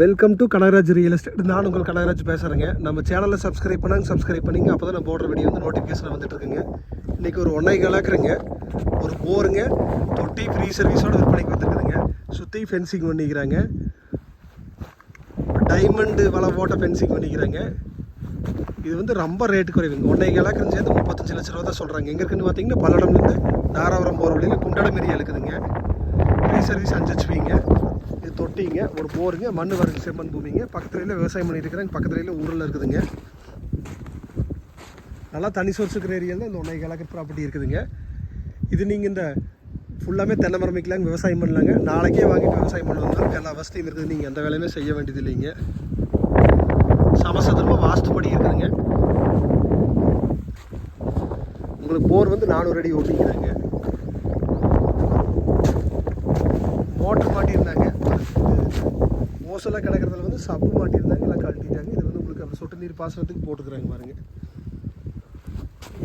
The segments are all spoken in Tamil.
Welcome to Kanagaraj real estate நான் உங்கள் கனகராஜ் பேசுகிறேங்க நம்ம சேனலை சப்ஸ்கிரைப் பண்ணாங்க சப்ஸ்கிரைப் பண்ணிங்க. அப்போ தான் நான் போடுற வீடியோ வந்து நோட்டிஃபிகேஷன் வந்துட்டுருக்குங்க. இன்றைக்கி ஒரு ஒன்றை கலாக்குறேங்க ஒரு போருங்க. தொட்டி ஃப்ரீ சர்வீஸோட விற்பனைக்கு வந்துருக்குதுங்க. சுற்றி ஃபென்சிங் பண்ணிக்கிறாங்க. டைமண்டு வலை போட்ட ஃபென்சிங் பண்ணிக்கிறாங்க. இது வந்து ரொம்ப ரேட்டு குறைவுங்க. ஒன்றை கலக்குறது சேர்ந்து முப்பத்தஞ்சு லட்ச ரூபா தான் சொல்கிறாங்க எங்கே இருக்குன்னு பார்த்தீங்கன்னா பல்லடம்லேருந்து தாராபுரம் போகிற வழியில் குண்டடம் ஏரியா இருக்குதுங்க ஃப்ரீ சர்வீஸ் அஞ்சு ஹெச்பிங்க தொட்டிங்க ஒரு போருங்க மண் வரகு செம்மண் பூமிங்க. பக்கத்துல விவசாயம் பண்ணிட்டு இருக்கிறாங்க பக்கத்துல ஊரில் இருக்குதுங்க. நல்லா தனி சோர்ஸ் இருக்கிற ஏரியாவில் இந்த ஒன்றை கலக்கர் ப்ராப்பர்ட்டி இருக்குதுங்க. இது நீங்கள் இந்த ஃபுல்லாமே தென்னை மரம் வைக்கலாங்க விவசாயம் பண்ணலாங்க. நாளைக்கே வாங்கிட்டு விவசாயம் பண்ணுவாங்க எல்லா வசதியும் இருக்குது. நீங்கள் எந்த வேலையுமே செய்ய வேண்டியது இல்லைங்க. சமசதுரமாக வாஸ்துப்படி இருக்குதுங்க. உங்களுக்கு போர் வந்து நானூறு அடி ஓட்டிக்கிறாங்க மோட்டர் மாட்டியிருந்தாங்க ஓசெல்லாம் கிடக்கிறதுல வந்து சப்பு மாட்டியிருந்தாங்க எல்லாம் கழட்டிட்டாங்க. இது வந்து உங்களுக்கு அப்புறம் சொட்டு நீர் பாசனத்துக்கு போட்டுக்கிறாங்க பாருங்கள்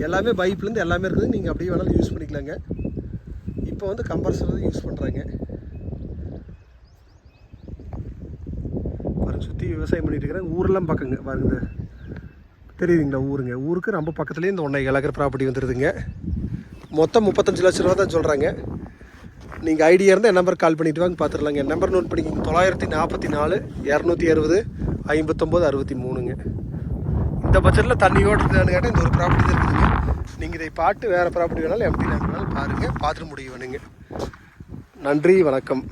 எல்லாமே பைப்லேருந்து எல்லாமே இருக்குது. நீங்கள் அப்படியே வேணாலும் யூஸ் பண்ணிக்கலாங்க. இப்போ வந்து கம்பல்சரி தான் யூஸ் பண்ணுறாங்க பாருங்க சுற்றி விவசாயம் பண்ணிட்டு இருக்கிறாங்க. ஊரெல்லாம் பக்கங்க. பாருங்க தெரியுதுங்களா ஊருங்க. ஊருக்கு ரொம்ப பக்கத்துலேயே இந்த ஒன்றை இலக்கிற ப்ராப்பர்ட்டி வந்துடுதுங்க மொத்தம் முப்பத்தஞ்சு லட்ச ரூபா தான் சொல்கிறாங்க நீங்கள் ஐடியா இருந்தால் என் நம்பர் கால் பண்ணிட்டு வாங்க பார்த்துடலாங்க என் நம்பர் நோட் பண்ணிக்கோங்க. தொள்ளாயிரத்தி நாற்பத்தி நாலு இரநூத்தி அறுபது ஐம்பத்தொம்போது அறுபத்தி மூணுங்க. இந்த பட்ஜெட்டில் தண்ணியோடு ஓட்டுறதுன்னு கேட்டால் இந்த ஒரு ப்ராப்பர்ட்டி தான் இருக்குதுங்க. நீங்கள் இதை பாட்டு வேறு ப்ராப்பர்ட்டி வேணாலும் எப்படி வேணாலும் பாருங்கள் பார்த்துட்டு முடிவு வேணுங்க நன்றி வணக்கம்.